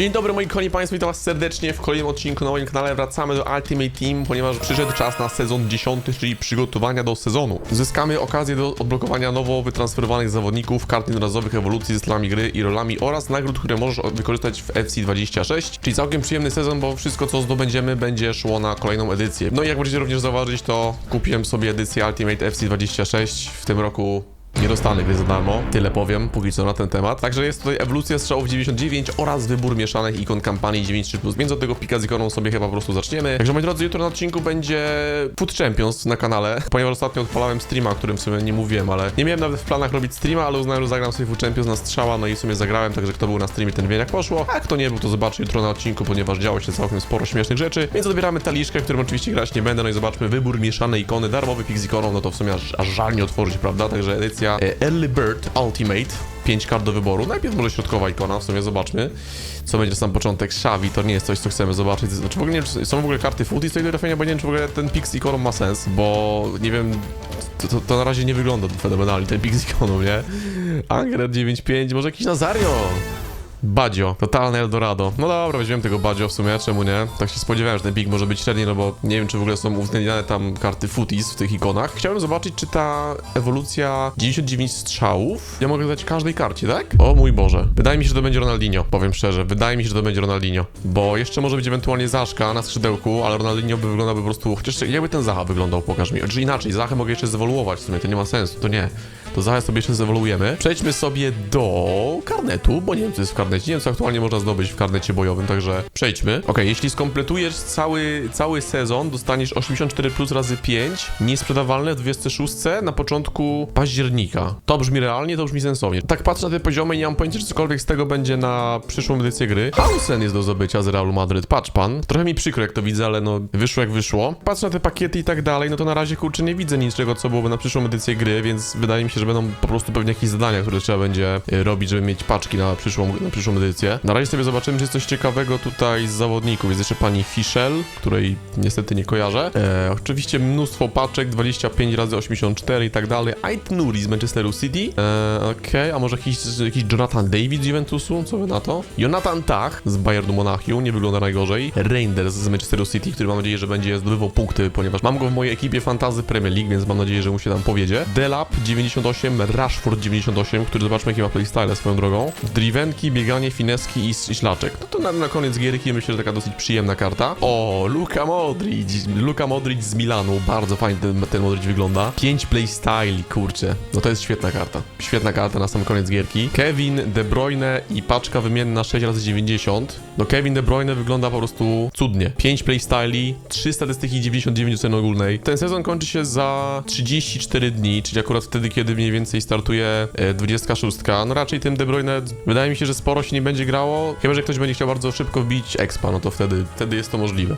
Dzień dobry moi kochani państwo, witam was serdecznie w kolejnym odcinku na moim kanale. Wracamy do Ultimate Team, ponieważ przyszedł czas na sezon 10, czyli przygotowania do sezonu. Zyskamy okazję do odblokowania nowo wytransferowanych zawodników, kart jednorazowych ewolucji z stylami gry i rolami oraz nagród, które możesz wykorzystać w FC26. Czyli całkiem przyjemny sezon, bo wszystko co zdobędziemy będzie szło na kolejną edycję. No i jak możecie również zauważyć, to kupiłem sobie edycję Ultimate FC26 w tym roku nie dostanę gry za darmo, tyle powiem póki co na ten temat. Także jest tutaj ewolucja strzałów 99 oraz wybór mieszanych ikon kampanii 93+, więc od tego pika z ikoną sobie chyba po prostu zaczniemy. Także moi drodzy, jutro na odcinku będzie Food Champions na kanale, ponieważ ostatnio odpalałem streama, o którym w sumie nie mówiłem, ale nie miałem nawet w planach robić streama, ale uznałem, że zagram sobie Food Champions na strzała, no i w sumie zagrałem, także kto był na streamie, ten wie jak poszło, a kto nie był, to zobaczy jutro na odcinku, ponieważ działo się całkiem sporo śmiesznych rzeczy, więc odbieramy taliszkę, którym oczywiście grać nie będę, no i zobaczmy wybór mieszanej ikony, darmowy pik z ikoną, no to w sumie aż, aż żal nie otworzyć, prawda? Także edycja e, Early Bird Ultimate. 5 kart do wyboru. Najpierw może środkowa ikona, w sumie zobaczmy, co będzie na sam początek. Shavi to nie jest coś, co chcemy zobaczyć. Znaczy w ogóle nie są w ogóle karty footy z tej trafienia, bo nie wiem, czy w ogóle ten pik z ikoną ma sens, bo nie wiem, to, to, to na razie nie wygląda fenomenalnie, ten pik z ikoną, nie? Angret 9.5, może jakiś Nazario? Badzio, totalne Eldorado. No dobra, weźmiemy tego Badzio w sumie, czemu nie? Tak się spodziewałem, że ten pik może być średni, no bo nie wiem, czy w ogóle są uwzględniane tam karty footies w tych ikonach. Chciałem zobaczyć, czy ta ewolucja 99 strzałów, ja mogę dać każdej karcie, tak? O mój Boże. Wydaje mi się, że to będzie Ronaldinho, powiem szczerze. Wydaje mi się, że to będzie Ronaldinho. Bo jeszcze może być ewentualnie Zaszka na skrzydełku, ale Ronaldinho by wyglądał po prostu... Chociaż jakby ten Zaha wyglądał, pokaż mi. Czy inaczej, Zachę mogę jeszcze zewoluować w sumie, to nie ma sensu, to nie. To zaraz sobie jeszcze zewoluujemy. Przejdźmy sobie do karnetu, bo nie wiem, co jest w karnecie. Nie wiem, co aktualnie można zdobyć w karnecie bojowym, także przejdźmy. Ok, jeśli skompletujesz cały, cały sezon, dostaniesz 84 plus razy 5, niesprzedawalne w 26 na początku października. To brzmi realnie, to brzmi sensownie. Tak patrzę na te poziomy i nie mam pojęcia, czy cokolwiek z tego będzie na przyszłą edycję gry. Hansen jest do zdobycia z Realu Madryt, patrz pan. Trochę mi przykro, jak to widzę, ale no, wyszło jak wyszło. Patrzę na te pakiety i tak dalej, no to na razie, kurczę, nie widzę niczego, co byłoby na przyszłą edycję gry, więc wydaje mi się, że będą po prostu pewnie jakieś zadania, które trzeba będzie y, robić, żeby mieć paczki na przyszłą, na przyszłą edycję. Na razie sobie zobaczymy, czy jest coś ciekawego tutaj z zawodników. Jest jeszcze pani Fischel, której niestety nie kojarzę. E, oczywiście mnóstwo paczek, 25 razy 84 i tak dalej. Ait Nuri z Manchesteru City. E, Okej, a może jakiś, jakiś Jonathan David z Juventusu? Co wy na to? Jonathan Tach z Bayernu Monachium, nie wygląda najgorzej. Reinders z Manchesteru City, który mam nadzieję, że będzie zdobywał punkty, ponieważ mam go w mojej ekipie Fantazy Premier League, więc mam nadzieję, że mu się tam powiedzie. Delap 98, Rashford 98, który zobaczmy jaki ma playstyle swoją drogą. Drivenki, bieganie, fineski i, i szlaczek. No to na, na koniec gierki myślę, że taka dosyć przyjemna karta. O, Luka Modric, Luka Modric z Milanu, bardzo fajnie ten, ten Modric wygląda. 5 playstyle, kurczę. No to jest świetna karta. Świetna karta na sam koniec gierki. Kevin, De Bruyne i paczka wymienna 6 razy 90. No Kevin De Bruyne wygląda po prostu cudnie. 5 playstyli, 3 statystyki 99 oceny ogólnej. Ten sezon kończy się za 34 dni, czyli akurat wtedy, kiedy mniej więcej startuje e, 26. No raczej tym De Bruyne wydaje mi się, że sporo się nie będzie grało. Chyba, że ktoś będzie chciał bardzo szybko wbić expa, no to wtedy, wtedy jest to możliwe.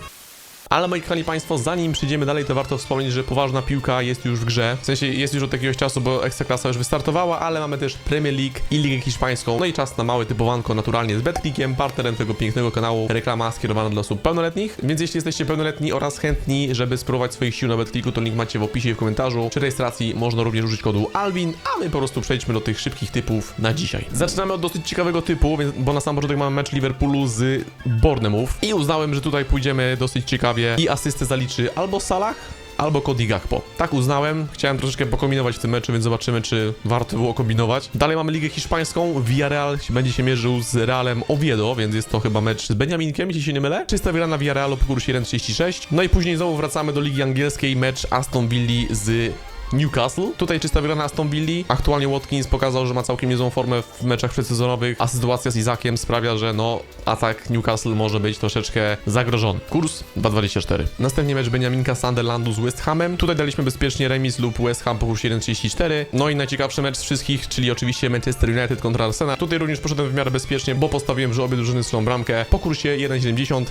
Ale moi kochani Państwo, zanim przejdziemy dalej, to warto wspomnieć, że poważna piłka jest już w grze. W sensie jest już od jakiegoś czasu, bo Ekstraklasa już wystartowała, ale mamy też Premier League i Ligę Hiszpańską. No i czas na małe typowanko naturalnie z BetClickiem, partnerem tego pięknego kanału. Reklama skierowana dla osób pełnoletnich, więc jeśli jesteście pełnoletni oraz chętni, żeby spróbować swoich sił na BetClicku, to link macie w opisie i w komentarzu. Przy rejestracji można również użyć kodu ALWIN, a my po prostu przejdźmy do tych szybkich typów na dzisiaj. Zaczynamy od dosyć ciekawego typu, bo na sam początek mamy mecz Liverpoolu z Bournemouth i uznałem, że tutaj pójdziemy dosyć ciekawie i asystę zaliczy albo Salah, albo Cody Gakpo. Tak uznałem, chciałem troszeczkę pokombinować w tym meczu, więc zobaczymy, czy warto było kombinować. Dalej mamy Ligę Hiszpańską, Villarreal będzie się mierzył z Realem Oviedo, więc jest to chyba mecz z Beniaminkiem, jeśli się nie mylę. Czysta wygrana Villarrealu po kursie 1,36. No i później znowu wracamy do Ligi Angielskiej, mecz Aston Villa z Newcastle. Tutaj czysta wygrana Aston Villa. Aktualnie Watkins pokazał, że ma całkiem niezłą formę w meczach przedsezonowych, a sytuacja z Izakiem sprawia, że no atak Newcastle może być troszeczkę zagrożony. Kurs 2,24. Następnie mecz Beniaminka Sunderlandu z West Hamem. Tutaj daliśmy bezpiecznie remis lub West Ham po kursie 1,34. No i najciekawszy mecz z wszystkich, czyli oczywiście Manchester United kontra Arsenal. Tutaj również poszedłem w miarę bezpiecznie, bo postawiłem, że obie drużyny strzelą bramkę po kursie 1,70.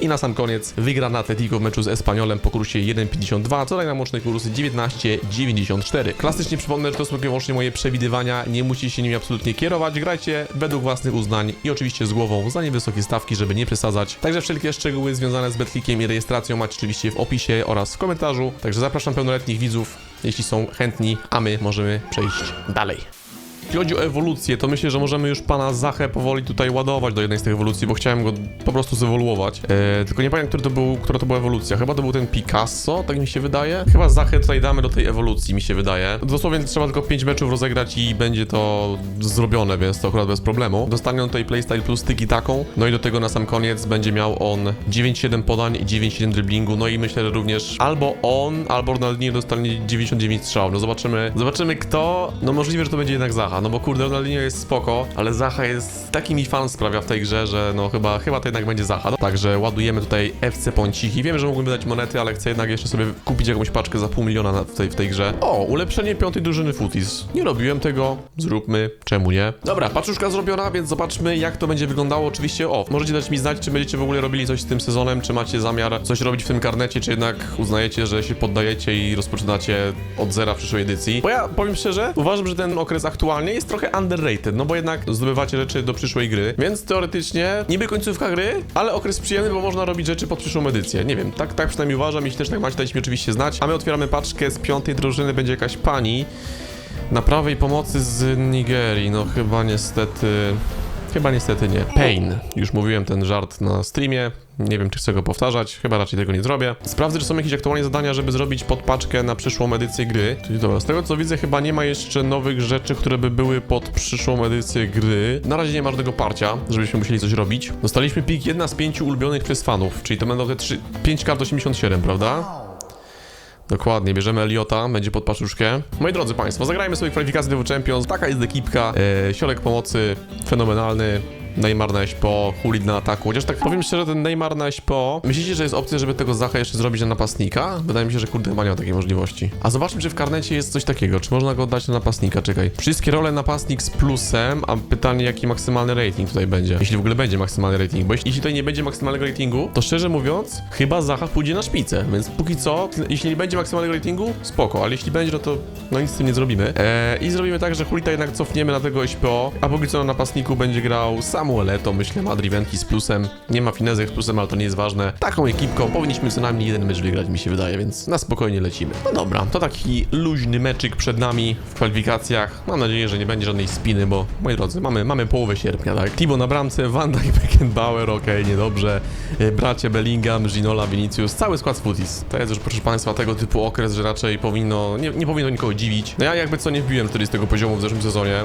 I na sam koniec wygrana Atletico w meczu z Espaniolem po kursie 1,52, co daje nam łączny kurs 19,94. Klasycznie przypomnę, że to są tylko wyłącznie moje przewidywania, nie musicie się nimi absolutnie kierować, grajcie według własnych uznań i oczywiście z głową za niewysokie stawki, żeby nie przesadzać. Także wszelkie szczegóły związane z betclickiem i rejestracją macie oczywiście w opisie oraz w komentarzu. Także zapraszam pełnoletnich widzów, jeśli są chętni, a my możemy przejść dalej. Jeśli chodzi o ewolucję, to myślę, że możemy już pana Zachę powoli tutaj ładować do jednej z tych ewolucji, bo chciałem go po prostu zewoluować. E, tylko nie pamiętam, który to był, która to była ewolucja. Chyba to był ten Picasso, tak mi się wydaje. Chyba Zachę tutaj damy do tej ewolucji, mi się wydaje. Dosłownie trzeba tylko 5 meczów rozegrać i będzie to zrobione, więc to akurat bez problemu. Dostanie on tutaj playstyle plus tyki taką. No i do tego na sam koniec będzie miał on 9-7 podań i 9-7 driblingu. No i myślę, że również albo on, albo Ronaldinho dostanie 99 strzał. No zobaczymy, zobaczymy kto. No możliwe, że to będzie jednak Zacha, no bo kurde, Ronaldinho jest spoko, ale Zacha jest taki mi fan sprawia w tej grze, że no chyba, chyba to jednak będzie Zacha. No, także ładujemy tutaj FC Ponciki. Wiem, że mógłbym wydać monety, ale chcę jednak jeszcze sobie kupić jakąś paczkę za pół miliona na- w tej, w tej grze. O, ulepszenie piątej drużyny Footies. Nie robiłem tego, zróbmy, czemu nie? Dobra, paczuszka zrobiona, więc zobaczmy jak to będzie wyglądało. Oczywiście, o, możecie dać mi znać, czy będziecie w ogóle robili coś z tym sezonem, czy macie zamiar coś robić w tym karnecie, czy jednak uznajecie, że się poddajecie i rozpoczynacie od zera w przyszłej edycji. Bo ja powiem szczerze, uważam, że ten okres jest trochę underrated, no bo jednak zdobywacie rzeczy do przyszłej gry, więc teoretycznie niby końcówka gry, ale okres przyjemny, bo można robić rzeczy pod przyszłą edycję. Nie wiem, tak, tak przynajmniej uważam, jeśli też tak macie, dajcie mi oczywiście znać. A my otwieramy paczkę z piątej drużyny, będzie jakaś pani na prawej pomocy z Nigerii, no chyba niestety... Chyba niestety nie. Pain. Już mówiłem ten żart na streamie. Nie wiem, czy chcę go powtarzać. Chyba raczej tego nie zrobię. Sprawdzę, czy są jakieś aktualne zadania, żeby zrobić podpaczkę na przyszłą edycję gry. Czyli dobra, z tego co widzę, chyba nie ma jeszcze nowych rzeczy, które by były pod przyszłą edycję gry. Na razie nie ma żadnego parcia, żebyśmy musieli coś robić. Dostaliśmy pik jedna z pięciu ulubionych przez fanów, czyli to będą te trzy, 5 kart 87, prawda? Dokładnie, bierzemy Eliota, będzie pod paczuszkę. Moi drodzy Państwo, zagrajmy sobie kwalifikację do Champions. Taka jest ekipka. E, środek pomocy fenomenalny. Neymar na po, Hulid na ataku. Chociaż tak powiem szczerze, ten Neymar na po. Myślicie, że jest opcja, żeby tego Zacha jeszcze zrobić na napastnika? Wydaje mi się, że kurde nie ma takiej możliwości. A zobaczmy, czy w karnecie jest coś takiego. Czy można go dać na napastnika? Czekaj. Wszystkie role napastnik z plusem, a pytanie, jaki maksymalny rating tutaj będzie. Jeśli w ogóle będzie maksymalny rating. Bo jeśli, jeśli tutaj nie będzie maksymalnego ratingu, to szczerze mówiąc, chyba Zacha pójdzie na szpicę. Więc póki co, jeśli nie będzie maksymalnego ratingu, spoko. Ale jeśli będzie, no to no nic z tym nie zrobimy. Eee, I zrobimy tak, że Hulita jednak cofniemy na tego SPO, a póki co na napastniku będzie grał Samuel Eto'o, myślę, ma Drivenki z plusem. Nie ma Finezek z plusem, ale to nie jest ważne. Taką ekipką powinniśmy co najmniej jeden mecz wygrać, mi się wydaje, więc na spokojnie lecimy. No dobra, to taki luźny meczyk przed nami w kwalifikacjach. Mam nadzieję, że nie będzie żadnej spiny, bo moi drodzy, mamy, mamy połowę sierpnia, tak? Tibo na bramce, Van Dijk, Beckenbauer, okej, niedobrze. E, Bracie Bellingham, Ginola, Vinicius, cały skład z Footies. To jest już, proszę Państwa, tego typu okres, że raczej powinno, nie, nie powinno nikogo dziwić. No ja jakby co nie wbiłem 40 poziomu w zeszłym sezonie.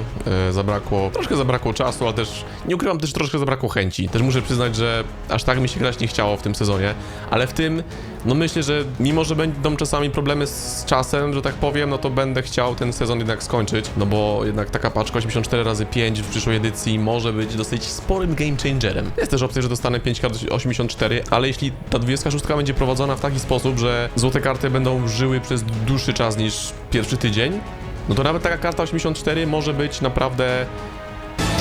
E, zabrakło, troszkę zabrakło czasu, ale też, nie ukrywam, też troszkę zabrakło chęci. Też muszę przyznać, że aż tak mi się grać nie chciało w tym sezonie, ale w tym, no myślę, że mimo, że będą czasami problemy z czasem, że tak powiem, no to będę chciał ten sezon jednak skończyć, no bo jednak taka paczka 84 razy 5 w przyszłej edycji może być dosyć sporym game changerem. Jest też opcja, że dostanę 5 kart 84, ale jeśli ta 26 będzie prowadzona w taki sposób, że złote karty będą żyły przez dłuższy czas niż pierwszy tydzień, no to nawet taka karta 84 może być naprawdę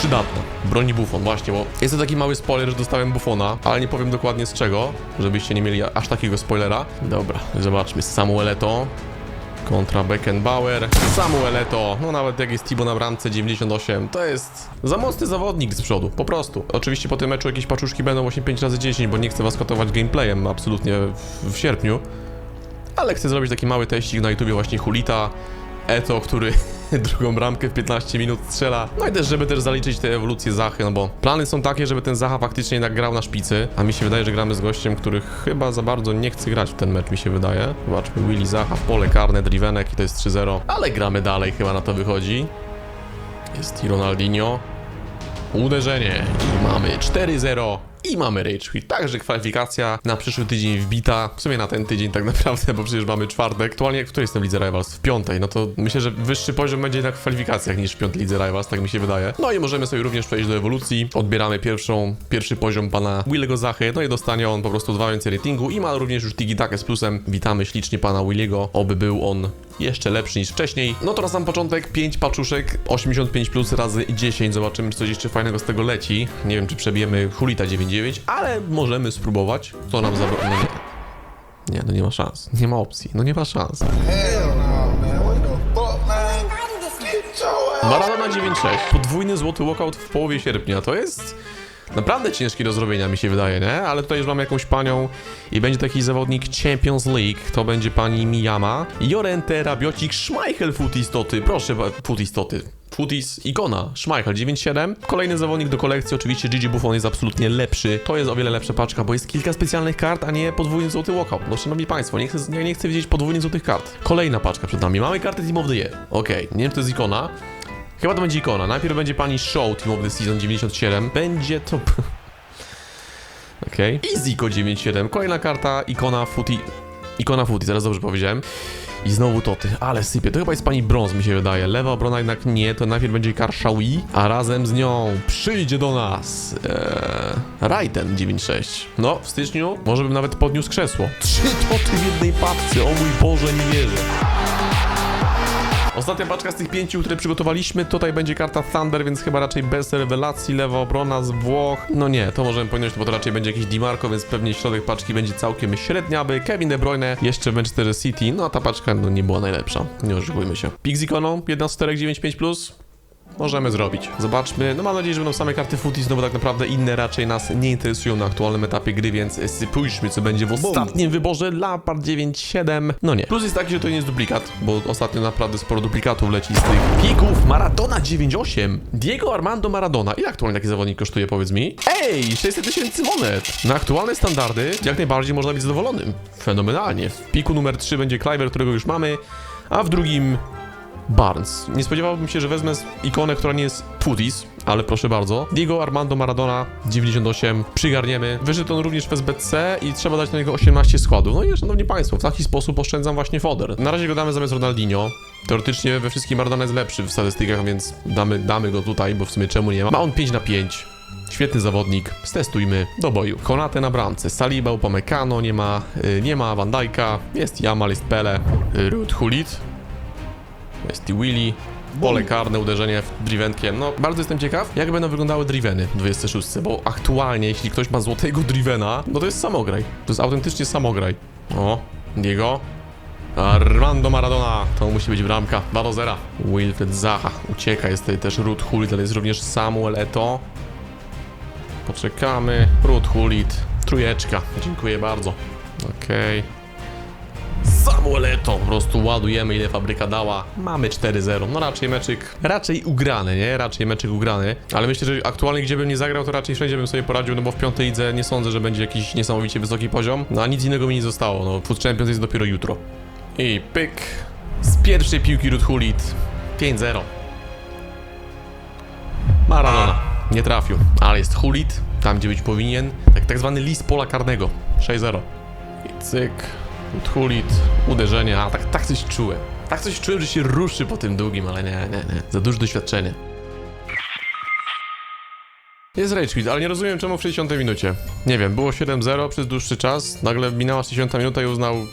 przydatna. Broni Buffon, właśnie, bo jest to taki mały spoiler, że dostałem Buffona, ale nie powiem dokładnie z czego, żebyście nie mieli aż takiego spoilera. Dobra, zobaczmy, Samuel Eto'o kontra Beckenbauer, Samuel Eto'o, no nawet jak jest Tibo na bramce 98, to jest za mocny zawodnik z przodu, po prostu. Oczywiście po tym meczu jakieś paczuszki będą właśnie 5 razy 10, bo nie chcę was katować gameplayem absolutnie w, w sierpniu, ale chcę zrobić taki mały teścik na YouTubie właśnie Hulita, Eto, który drugą bramkę w 15 minut strzela. No i też, żeby też zaliczyć te ewolucje Zachy, no bo plany są takie, żeby ten Zacha faktycznie jednak grał na szpicy, a mi się wydaje, że gramy z gościem, który chyba za bardzo nie chce grać w ten mecz, mi się wydaje. Zobaczmy, Willy Zacha pole karne, Drivenek i to jest 3-0, ale gramy dalej, chyba na to wychodzi. Jest i Ronaldinho. Uderzenie i mamy 4-0 i mamy Rage Quit. Także kwalifikacja na przyszły tydzień wbita. W sumie na ten tydzień tak naprawdę, bo przecież mamy czwartek. Aktualnie w której jestem w Lidze Rivals? W piątej. No to myślę, że wyższy poziom będzie jednak w kwalifikacjach niż w piątej Lidze Rivals, tak mi się wydaje. No i możemy sobie również przejść do ewolucji. Odbieramy pierwszą, pierwszy poziom pana Willego Zachy. No i dostanie on po prostu dwa więcej ratingu i ma również już Tiki z plusem. Witamy ślicznie pana Williego. Oby był on jeszcze lepszy niż wcześniej. No to na sam początek 5 paczuszek, 85 plus razy 10. Zobaczymy, czy coś jeszcze fajnego z tego leci. Nie wiem, czy przebijemy Hulita 9.9, ale możemy spróbować. Co nam za... No nie. Nie, no nie ma szans. Nie ma opcji. No nie ma szans. Maradona 9.6. Podwójny złoty walkout w połowie sierpnia. To jest naprawdę ciężki do zrobienia, mi się wydaje, nie? Ale tutaj już mamy jakąś panią i będzie taki zawodnik Champions League. To będzie pani Miyama. Jorente, Rabiocik, Schmeichel, Futistoty. Proszę, ba- Futistoty. Footis, Ikona, Schmeichel 9-7. Kolejny zawodnik do kolekcji, oczywiście Gigi Buffon jest absolutnie lepszy. To jest o wiele lepsza paczka, bo jest kilka specjalnych kart, a nie podwójny złoty walkout. No szanowni państwo, nie chcę, ja nie chcę widzieć podwójnych złotych kart. Kolejna paczka przed nami. Mamy kartę Team of the Year. Okej, nie wiem, czy to jest Ikona. Chyba to będzie Ikona. Najpierw będzie pani Show Team of the Season 97. Będzie to... Okej. Okay. Iziko 97. Kolejna karta, ikona Footy. Ikona Footy, zaraz dobrze powiedziałem. I znowu toty, ale sypie. To chyba jest pani brąz, mi się wydaje. Lewa obrona jednak nie, to najpierw będzie Karshawi, a razem z nią przyjdzie do nas ee, Raiden 96. No, w styczniu może bym nawet podniósł krzesło. Trzy toty w jednej papce, o mój Boże, nie wierzę. Ostatnia paczka z tych pięciu, które przygotowaliśmy, tutaj będzie karta Thunder, więc chyba raczej bez rewelacji, lewa obrona z Włoch. No nie, to możemy pominąć, bo to raczej będzie jakiś Dimarco, więc pewnie środek paczki będzie całkiem średniaby. Kevin De Bruyne, jeszcze Manchester City, no a ta paczka no, nie była najlepsza, nie oszukujmy się. Pixikoną, 1 z 4, 95+. Plus. Możemy zrobić. Zobaczmy. No mam nadzieję, że będą same karty footies, no bo tak naprawdę inne raczej nas nie interesują na aktualnym etapie gry, więc spójrzmy, co będzie w ostatnim wyborze. Lampard 9-7. No nie. Plus jest taki, że to nie jest duplikat, bo ostatnio naprawdę sporo duplikatów leci z tych pików. Maradona 9-8. Diego Armando Maradona. Ile aktualnie taki zawodnik kosztuje, powiedz mi? Ej, 600 tysięcy monet. Na aktualne standardy jak najbardziej można być zadowolonym. Fenomenalnie. W piku numer 3 będzie Cliver, którego już mamy, a w drugim Barnes. Nie spodziewałbym się, że wezmę ikonę, która nie jest Footies, ale proszę bardzo. Diego Armando Maradona 98 przygarniemy. Wyszedł on również w SBC i trzeba dać na niego 18 składów. No i szanowni państwo, w taki sposób oszczędzam właśnie foder. Na razie go damy zamiast Ronaldinho. Teoretycznie we wszystkim Maradona jest lepszy w statystykach, więc damy, damy go tutaj, bo w sumie czemu nie ma. Ma on 5 na 5. Świetny zawodnik, stestujmy do boju. Konate na bramce, Saliba, Upamecano, nie ma, y, nie ma Van Dijk'a, jest Jamal, jest Pele, Ruud Hulit, jest i Willy. Pole karne, uderzenie w drivenkiem. No, bardzo jestem ciekaw, jak będą wyglądały driveny w 26, bo aktualnie, jeśli ktoś ma złotego drivena, no to jest samograj. To jest autentycznie samograj. O, Diego. Armando Maradona. To musi być bramka. 2 do 0. Wilfred Zaha. Ucieka. Jest tutaj też Ruud Hulit, ale jest również Samuel Eto. Poczekamy. Ruud Hulit. Trójeczka. Dziękuję bardzo. Okej. Samuel Eto'o. Po prostu ładujemy ile fabryka dała. Mamy 4-0. No raczej meczyk, raczej ugrany, nie? Raczej meczyk ugrany. Ale myślę, że aktualnie gdzie bym nie zagrał, to raczej wszędzie bym sobie poradził, no bo w piątej lidze nie sądzę, że będzie jakiś niesamowicie wysoki poziom. No a nic innego mi nie zostało. No Food Champions jest dopiero jutro. I pyk. Z pierwszej piłki Ruud Hulit. 5-0. Maradona. Nie trafił, ale jest Hulit, tam gdzie być powinien. Tak, tak zwany list pola karnego. 6-0. I cyk. Hulit, uderzenie, a tak, tak coś czułem. Tak coś czułem, że się ruszy po tym długim, ale nie, nie, nie. Za duże doświadczenie. Jest Rage Quit, ale nie rozumiem czemu w 60 minucie. Nie wiem, było 7-0 przez dłuższy czas, nagle minęła 60 minuta i uznał...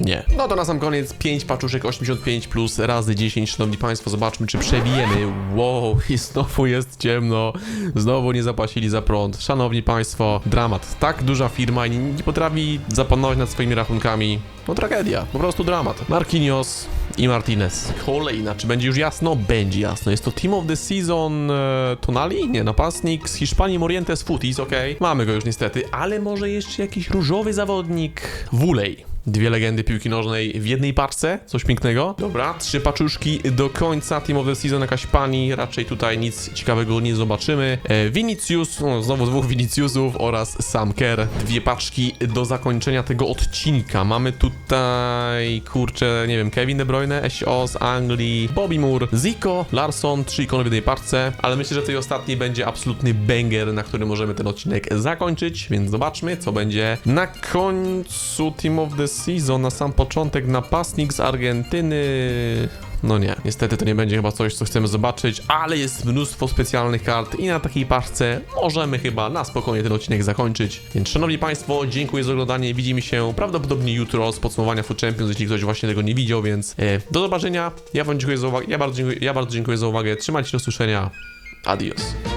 Nie. No to na sam koniec 5 paczuszek 85 plus razy 10, szanowni państwo, zobaczmy czy przebijemy. Wow, i znowu jest ciemno, znowu nie zapłacili za prąd. Szanowni państwo, dramat. Tak duża firma i nie, nie potrafi zapanować nad swoimi rachunkami. No tragedia, po prostu dramat. Marquinhos i Martinez. Kolejna, czy będzie już jasno? Będzie jasno. Jest to Team of the Season e, Tonali? Nie, napastnik z Hiszpanii Morientes Futis, okej. Mamy go już niestety, ale może jeszcze jakiś różowy zawodnik. Wulej. Dwie legendy piłki nożnej w jednej paczce, coś pięknego. Dobra, trzy paczuszki do końca Team of the Season, jakaś pani, raczej tutaj nic ciekawego nie zobaczymy. E, Vinicius, no, znowu dwóch Viniciusów oraz Sam Kerr. Dwie paczki do zakończenia tego odcinka. Mamy tutaj, kurczę, nie wiem, Kevin De Bruyne, SO z Anglii, Bobby Moore, Zico, Larson, trzy ikony w jednej paczce, ale myślę, że tej ostatniej będzie absolutny banger, na który możemy ten odcinek zakończyć, więc zobaczmy, co będzie na końcu Team of the Season, na sam początek napastnik z Argentyny. No nie, niestety to nie będzie chyba coś, co chcemy zobaczyć, ale jest mnóstwo specjalnych kart i na takiej paczce możemy chyba na spokojnie ten odcinek zakończyć. Więc szanowni państwo, dziękuję za oglądanie, widzimy się prawdopodobnie jutro z podsumowania Food Champions, jeśli ktoś właśnie tego nie widział, więc e, do zobaczenia. Ja wam dziękuję za uwagę, ja bardzo dziękuję, ja bardzo dziękuję za uwagę, trzymajcie się do usłyszenia. Adios.